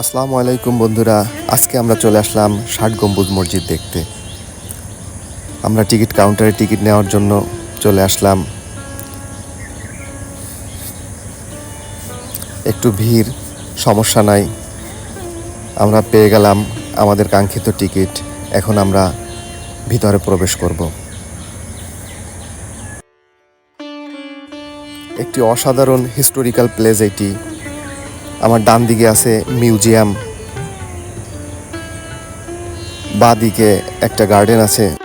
আসসালামু আলাইকুম বন্ধুরা, আজকে আমরা চলে আসলাম ষাট গম্বুজ মসজিদ দেখতে। আমরা টিকিট কাউন্টারে টিকিট নেওয়ার জন্য চলে আসলাম। একটু ভিড়, সমস্যা নাই। আমরা পেয়ে গেলাম আমাদের কাঙ্ক্ষিত টিকিট। এখন আমরা ভিতরে প্রবেশ করব। একটি অসাধারণ হিস্টোরিক্যাল প্লেস এটি। আমার ডান দিকে আছে মিউজিয়াম। বা দিকে একটা গার্ডেন আছে।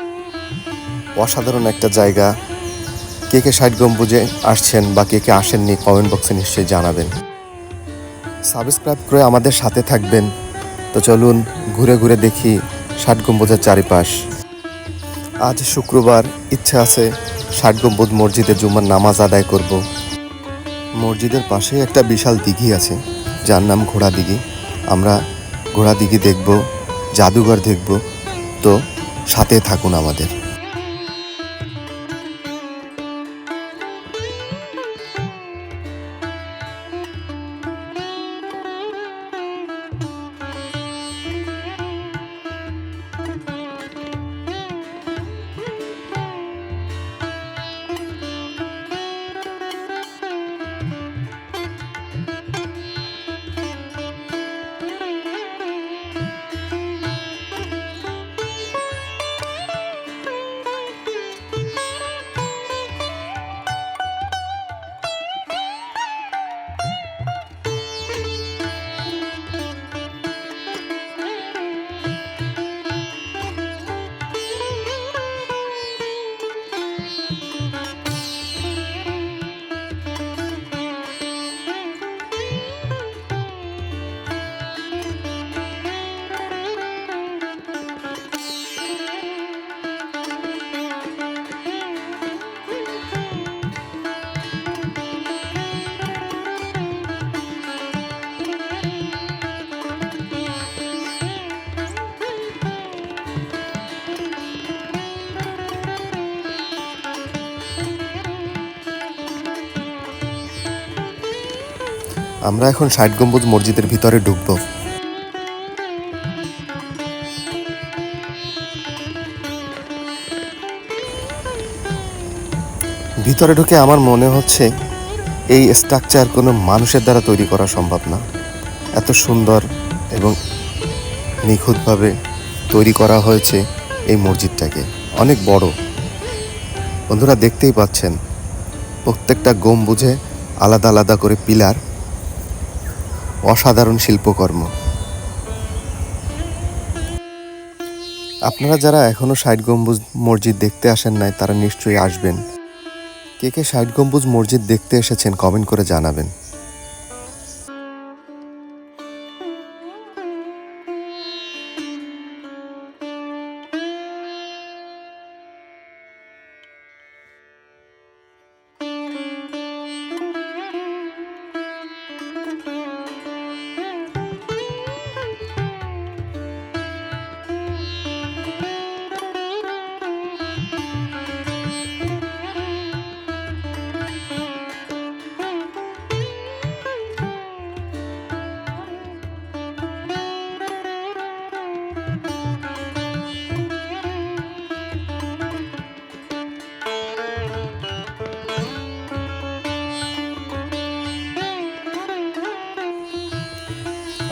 অসাধারণ একটা জায়গা। কে কে ষাট গম্বুজে আসছেন বা কে কে আসেননি কমেন্ট বক্সে নিশ্চয়ই জানাবেন। সাবস্ক্রাইব করে আমাদের সাথে থাকবেন। তো চলুন ঘুরে ঘুরে দেখি ষাট গম্বুজের চারিপাশ। আজ শুক্রবার, ইচ্ছা আছে ষাট গম্বুজ মসজিদে জুম্মার নামাজ আদায় করব। মসজিদের পাশে একটা বিশাল দিঘি আছে। যার নাম ঘোড়া দিঘি আমরা ঘোড়া দিঘি দেখব জাদুঘর দেখব। তো সাথে থাকুন আমাদের। আমরা এখন ষাট গম্বুজ মসজিদের ভিতরে ঢুকবো। ভিতরে ঢুকে আমার মনে হচ্ছে এই স্ট্রাকচার কোনো মানুষের দ্বারা তৈরি করা সম্ভব না। এত সুন্দর এবং নিখুঁতভাবে তৈরি করা হয়েছে এই মসজিদটাকে। অনেক বড়। বন্ধুরা দেখতেই পাচ্ছেন, প্রত্যেকটা গম্বুজে আলাদা আলাদা করে পিলার। অসাধারণ শিল্পকর্ম। আপনারা যারা এখনও ষাট গম্বুজ মসজিদ দেখতে আসেন নাই, তারা নিশ্চয়ই আসবেন। কে কে ষাট গম্বুজ মসজিদ দেখতে এসেছেন কমেন্ট করে জানাবেন।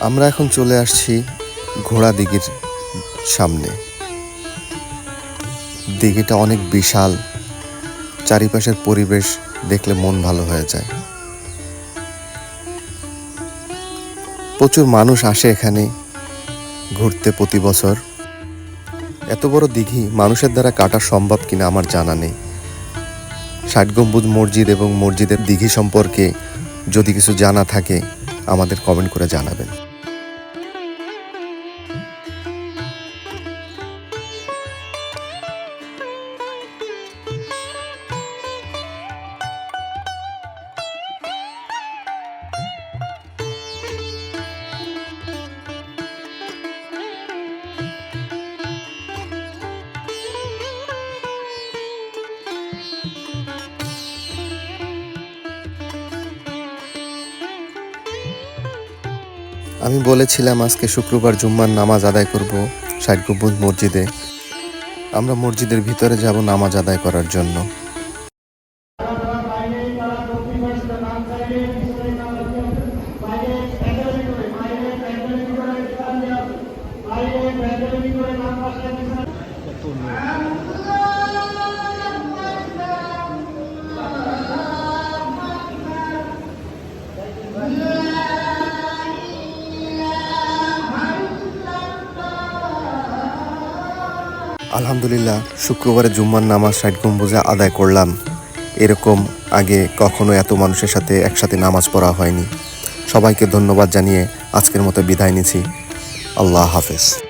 আমরা এখন চলে আসছি ঘোড়া দিঘির সামনে। দিঘিটা অনেক বিশাল। চারিপাশের পরিবেশ দেখলে মন ভালো হয়ে যায়। প্রচুর মানুষ আসে এখানে ঘুরতে প্রতি বছর। এত বড় দিঘি মানুষের দ্বারা কাটা সম্ভব কিনা আমার জানা নেই। ষাট গম্বুজ মসজিদ এবং মসজিদের দিঘি সম্পর্কে যদি কিছু জানা থাকে, আমাদের কমেন্ট করে জানাবেন। আমি বলেছিলাম আজকে শুক্রবার জুম্মার নামাজ আদায় করব ষাট গম্বুজ মসজিদে। আমরা মসজিদের ভিতরে যাব নামাজ আদায় করার জন্য। আলহামদুলিল্লাহ, শুক্রবারে জুম্মার নামাজ ষাট গম্বুজে আদায় করলাম। এরকম আগে কখনো এত মানুষের সাথে একসাথে নামাজ পড়া হয়নি। সবাইকে ধন্যবাদ জানিয়ে আজকের মতো বিদায় নিছি আল্লাহ হাফেজ।